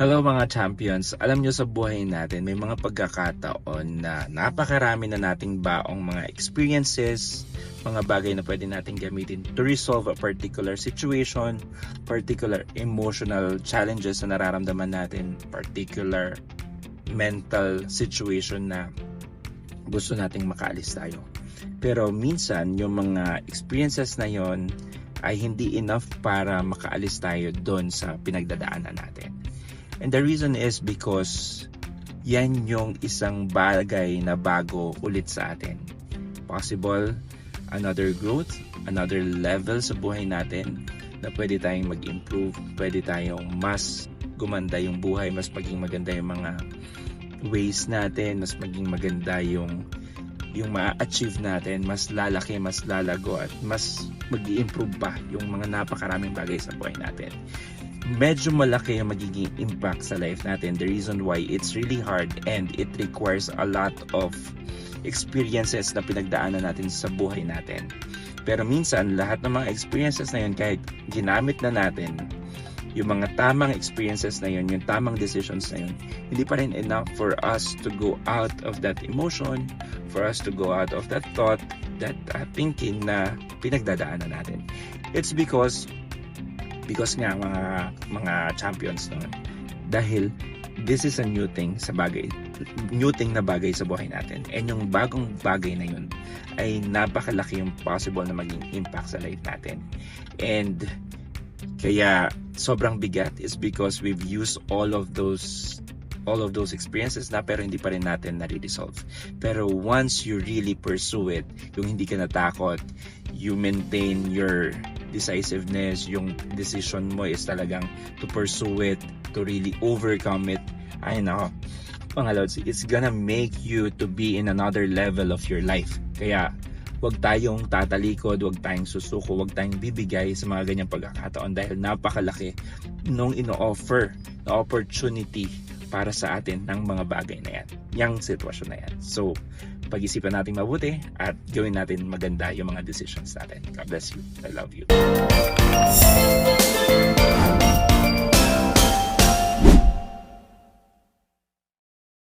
Hello mga champions, alam nyo sa buhay natin may mga pagkakataon na napakarami na nating baong mga experiences, mga bagay na pwede nating gamitin to resolve a particular situation, particular emotional challenges na nararamdaman natin, particular mental situation na gusto nating makaalis tayo. Pero minsan yung mga experiences na yon ay hindi enough para makaalis tayo doon sa pinagdadaanan natin. And the reason is because yan yung isang bagay na bago ulit sa atin. Possible another growth, another level sa buhay natin na pwede tayong mag-improve, pwede tayong mas gumanda yung buhay, mas maging maganda yung mga ways natin, mas maging maganda yung yung ma-achieve natin, mas lalaki, mas lalago at mas mag improve pa yung mga napakaraming bagay sa buhay natin medyo malaki yung magiging impact sa life natin. The reason why it's really hard and it requires a lot of experiences na pinagdaanan natin sa buhay natin. Pero minsan, lahat ng mga experiences na yun, kahit ginamit na natin, yung mga tamang experiences na yun, yung tamang decisions na yun, hindi pa rin enough for us to go out of that emotion, for us to go out of that thought, that uh, thinking na pinagdadaanan natin. It's because because nga mga mga champions noon dahil this is a new thing sa bagay new thing na bagay sa buhay natin. And yung bagong bagay na yun ay napakalaki yung possible na maging impact sa life natin. And kaya sobrang bigat is because we've used all of those all of those experiences na pero hindi pa rin natin nare-resolve. Pero once you really pursue it, yung hindi ka natakot, you maintain your decisiveness, yung decision mo is talagang to pursue it, to really overcome it. Ay nako, mga it's gonna make you to be in another level of your life. Kaya, wag tayong tatalikod, wag tayong susuko, wag tayong bibigay sa mga ganyang pagkakataon dahil napakalaki nung ino-offer na opportunity para sa atin ng mga bagay na yan. Yang sitwasyon na yan. So, pag-isipan natin mabuti at gawin natin maganda yung mga decisions natin. God bless you. I love you.